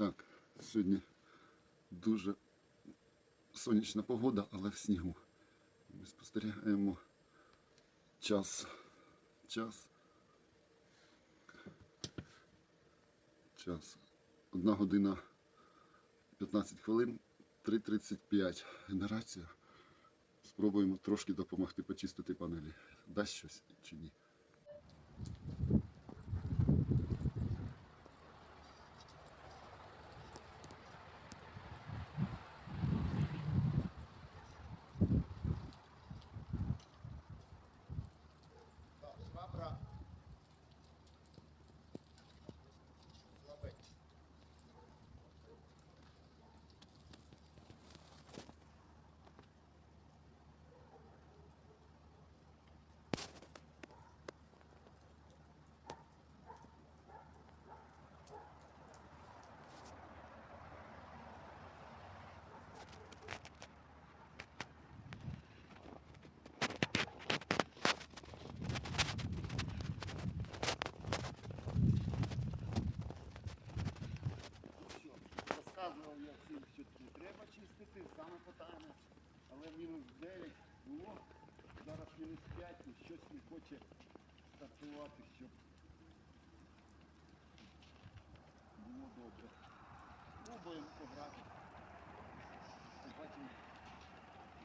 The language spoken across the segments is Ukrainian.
Так, сьогодні дуже сонячна погода, але в снігу. Ми спостерігаємо час. Час. Час. Одна година 15 хвилин, 3.35 генерація. Спробуємо трошки допомогти почистити панелі. Дасть щось чи ні. Розказував я всім, що не треба чистити, саме питання. Але мінус 9 було. Зараз мінус 5 і щось не хоче стартувати, щоб було добре. Пробуємо пограти. Побачимо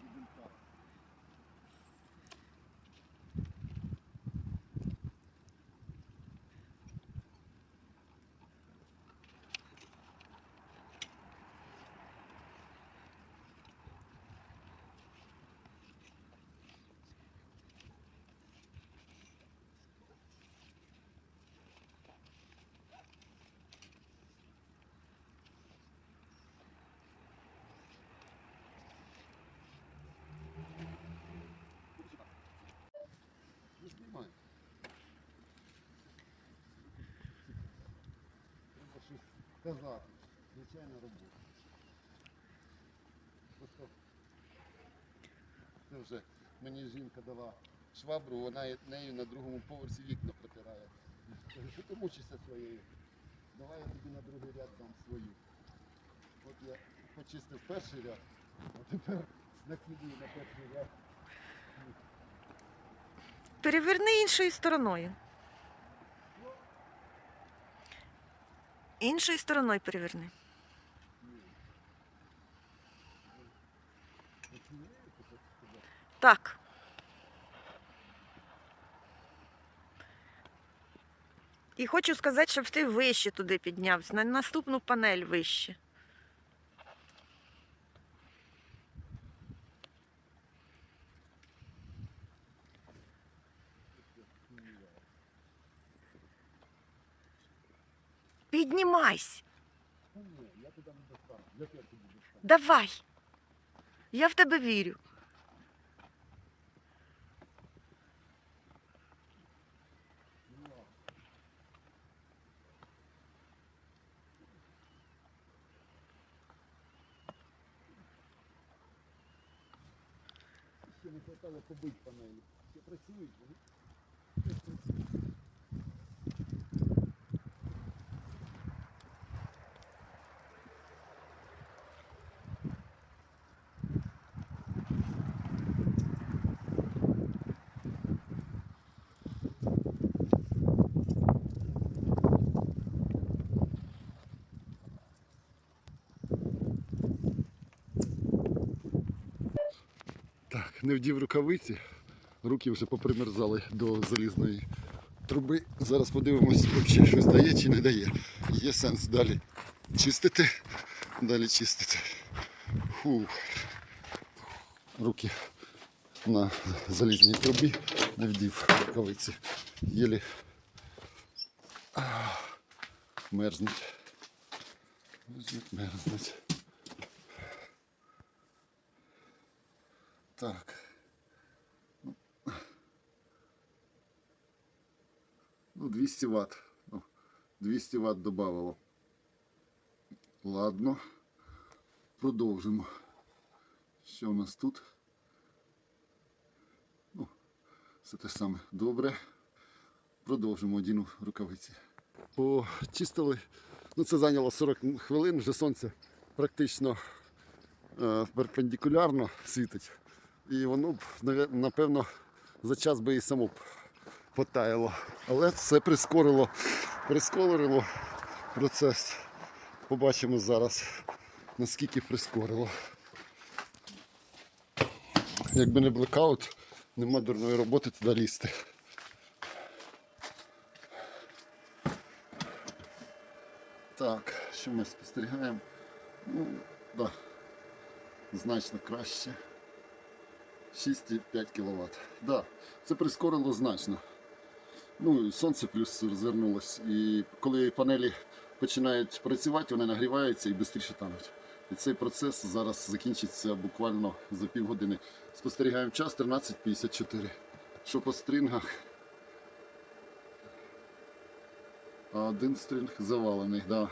результат. Не знімай. Треба щось казати. Звичайна робота. Це вже мені жінка дала швабру, вона нею на другому поверсі вікна протирає. Що ти мучишся своєю? Давай я тобі на другий ряд дам свою. От я почистив перший ряд, а тепер накидую на перший ряд. Переверни іншою стороною. Іншою стороною переверни. Так. І хочу сказати, щоб ти вище туди піднявся, на наступну панель вище. Піднімайся. Та ні, я туди не достану. Як я туди достану? Давай. Я в тебе вірю. Не хватало побити панелі. Ще працюють, вони. Працюють. Не вдів рукавиці. Руки вже попримерзали до залізної труби. Зараз подивимось, взагалі щось дає чи не дає. Є сенс далі чистити. Далі чистити. Фух. Руки на залізній трубі. Не вдів рукавиці. Єлі мерзнуть. Мерзнуть, мерзнуть. Так. 200 Вт. Ну, 200 Вт добавило. Ладно. Продовжимо. Що у нас тут? Ну, все те ж саме добре. Продовжимо одіну рукавиці. Почистили Ну, це зайняло 40 хвилин, вже сонце практично е, перпендикулярно світить. І воно б, напевно, за час би і само б потаяло. Але це прискорило, прискорило процес. Побачимо зараз, наскільки прискорило. Якби не блекаут, нема дурної роботи туди лізти. Так, що ми спостерігаємо? Ну, да, значно краще. 6,5 кВт. Да, це прискорило значно. Ну, сонце плюс розвернулось. І коли панелі починають працювати, вони нагріваються і швидше тануть. І цей процес зараз закінчиться буквально за півгодини. Спостерігаємо час 13.54. Що по стрінгах? А Один стрінг завалений, да.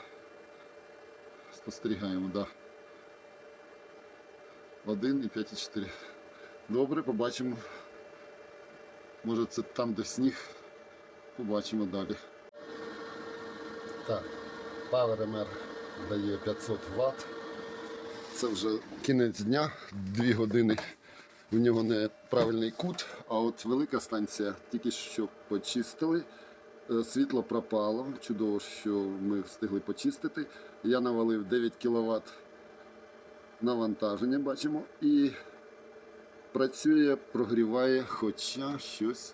Спостерігаємо, да. 1 і 5,4. Добре, побачимо. Може це там, де сніг. Побачимо далі. Так, PowerMR дає 500 Вт. Це вже кінець дня, 2 години. У нього неправильний кут, а от велика станція тільки що почистили. Е, Світло пропало. Чудово, що ми встигли почистити. Я навалив 9 кВт навантаження, бачимо, і працює, прогріває, хоча щось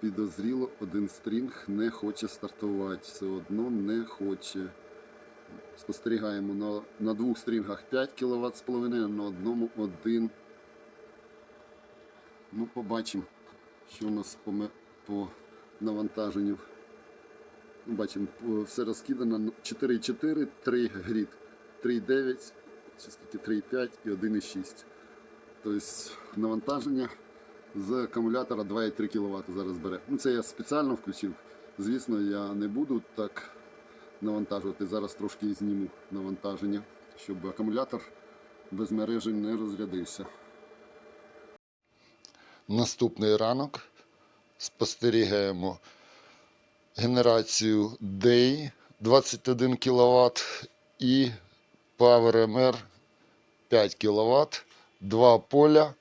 підозріло, один стрінг не хоче стартувати. Все одно не хоче. Спостерігаємо на, на двох стрінгах 5 кВт з половиною, на одному 1. Ну, побачимо, що у нас по, по навантаженню. Ну, Бачимо, все розкидано 4,4, 3 грід, 3,9, чи скільки 3,5 і 1,6. Тобто навантаження з акумулятора 2,3 кВт зараз бере. Ну, це я спеціально включив. Звісно, я не буду так навантажувати. Зараз трошки зніму навантаження, щоб акумулятор без мережі не розрядився. Наступний ранок спостерігаємо генерацію DEI 21 кВт і PowerMR 5 кВт, два поля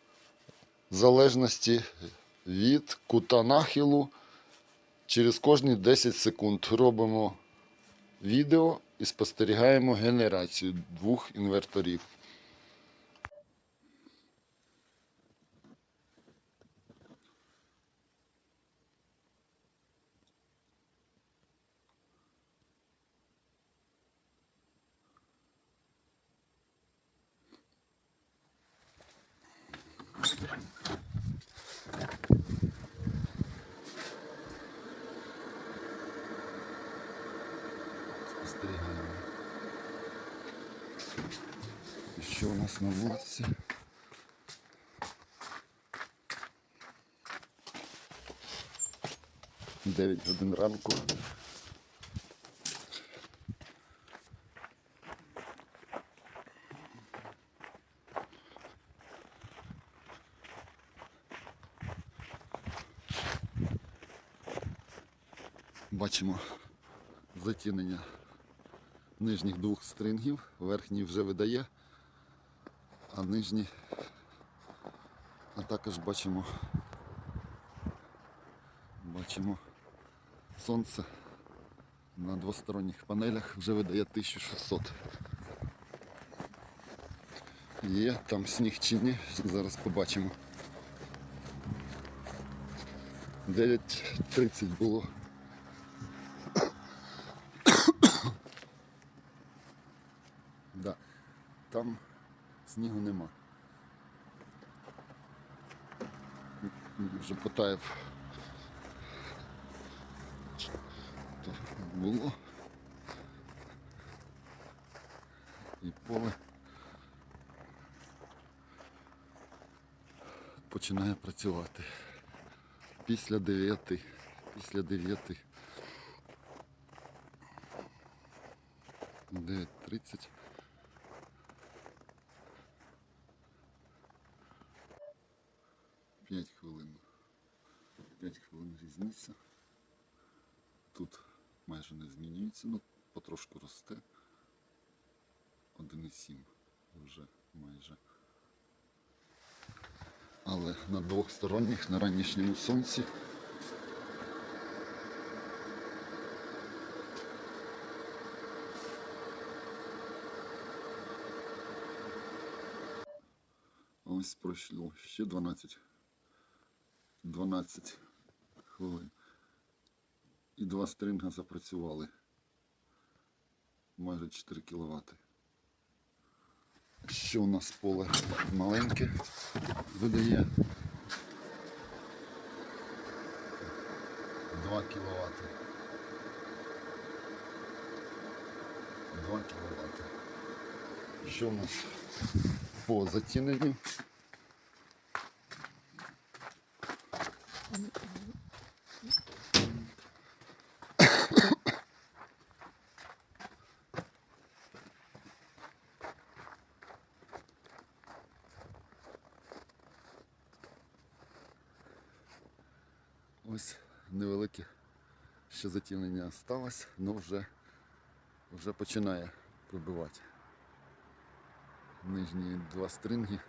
в залежності від кута нахилу. Через кожні 10 секунд робимо відео і спостерігаємо генерацію двох інверторів. Спостерігаємо. Що у нас на вулиці? Дев'ять годин ранку. Бачимо затінення нижніх двох стрингів. Верхній вже видає, а нижній. А також бачимо, бачимо сонце на двосторонніх панелях вже видає 1600. Є там сніг чи ні, зараз побачимо. 9.30 було. Да. Там снігу нема. Вже потаяв. То було. І поле починає працювати. Після 9. Після 9. 9.30. П'ять хвилин. П'ять хвилин різниця. Тут майже не змінюється. Ну, потрошку росте. 1,7 вже майже. Але на двохсторонніх на ранішньому сонці ось пройшло ще 12. 12 хвилин. І два стринга запрацювали. Майже 4 кВт. Що у нас поле маленьке видає 2 кВт. 2 кВт. Що у нас по затіненню? Ось невелике ще затінення сталося, але вже, вже починає пробивати. Нижні два стринги,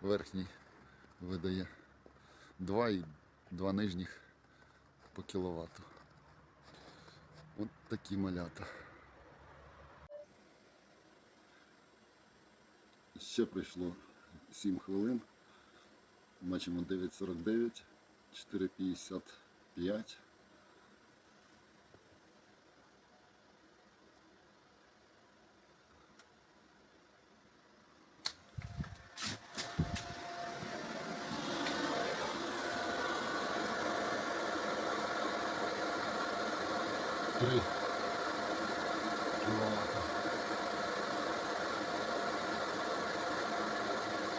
верхній видає два і два нижніх по кіловату. От такі малята. Ще пройшло 7 хвилин. Бачимо 9.49, 4.55. Три кіловата.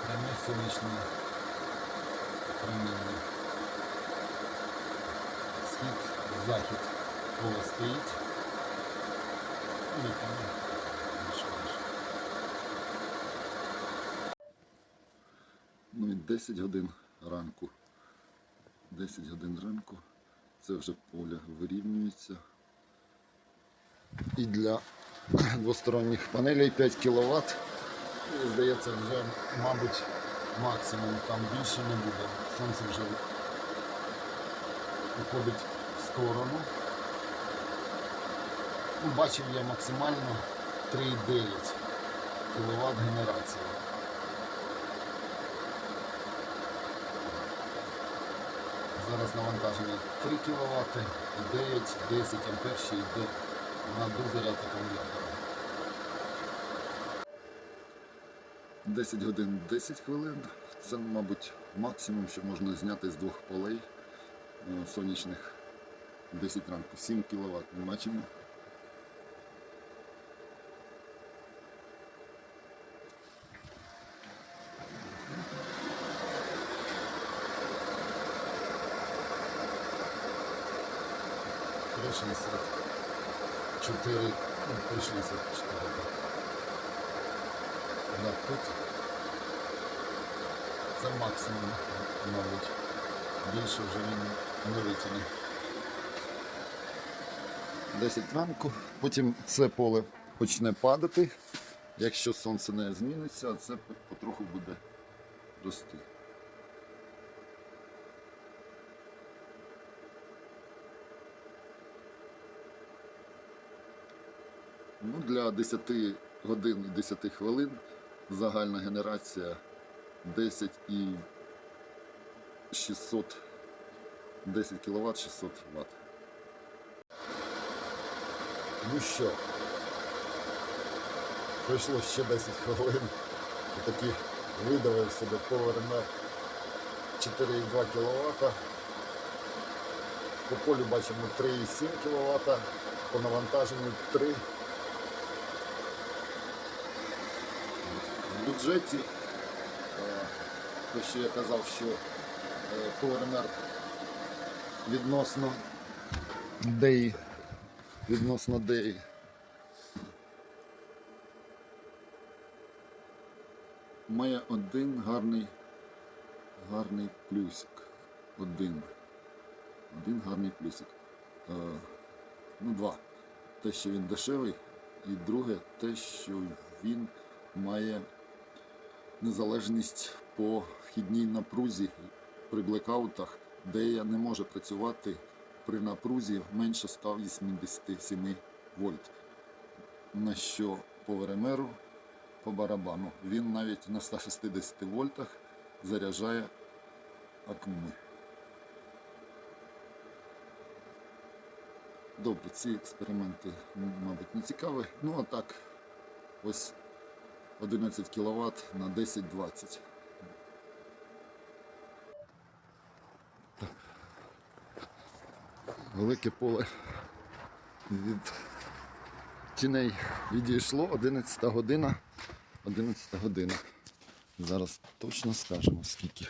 Пряме сонячне проміння. Схід, захід поле стоїть. Ну і 10 годин ранку. 10 годин ранку. Це вже поле вирівнюється. І для двосторонніх панелей 5 кВт. Здається, вже, мабуть, максимум там більше не буде. Сонце вже уходить в сторону. Ну, бачив я максимально 3,9 кВт генерації. Зараз навантаження 3 кВт, 9, 10 ампер ще йде на дозаряд акумулятора. 10 годин 10 хвилин. Це, мабуть, максимум, що можна зняти з двох полей е, сонячних 10 ранку. 7 кВт ми бачимо. Шістдесят чотири, ну, шістдесят чотири. Да, тут це максимум, мабуть. Більше вже він не витягне. 10 ранку, потім це поле почне падати. Якщо сонце не зміниться, це потроху буде рости. Ну, для 10 годин і 10 хвилин загальна генерація 10 і 600 10 кВт 600 Вт. Ну що, пройшло ще 10 хвилин. І таки видавив себе повернув 4,2 кВт. По полю бачимо 3,7 кВт, по навантаженню 3 В бюджеті, те, що я казав, що е, відносно ДЕІ, відносно ДЕІ. Має один гарний, гарний плюсик. Один. Один гарний плюсик. Е, ну, два. те, що він дешевий, і друге те, що він має незалежність по вхідній напрузі при блекаутах, де я не можу працювати при напрузі менше 187 вольт. На що по ВРМРу, по барабану, він навіть на 160 вольтах заряджає акуми. Добре, ці експерименти, мабуть, не цікаві. Ну а так, ось 11 кВт на 10-20. Велике поле від тіней відійшло 11 година. 11 година. Зараз точно скажемо скільки.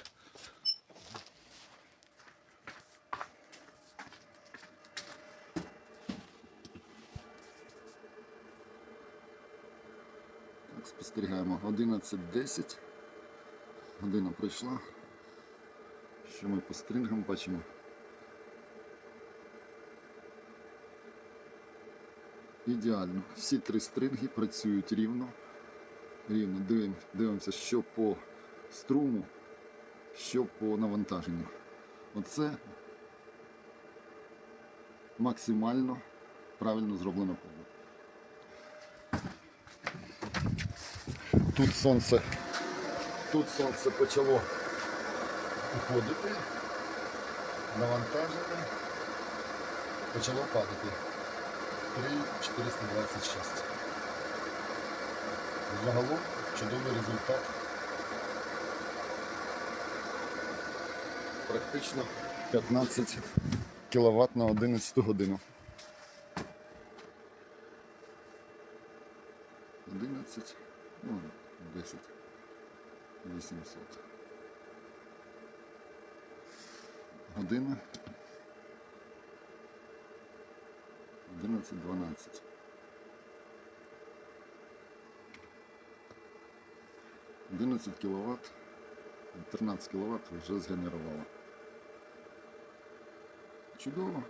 Спостерігаємо. 11.10. Година пройшла. Що ми по стрингам бачимо? Ідеально. Всі три стринги працюють рівно. Рівно дивимося, що по струму, що по навантаженню. Оце максимально правильно зроблено поле. Тут сонце, тут сонце почало уходити, навантаження почало падати. 3,426. Загалом чудовий результат. Практично 15 кВт на 11 годину. 11, ну, 10, 800. Година. 11, 12. Одинадцять кіловат, 13 кВт вже згенерувало. Чудово.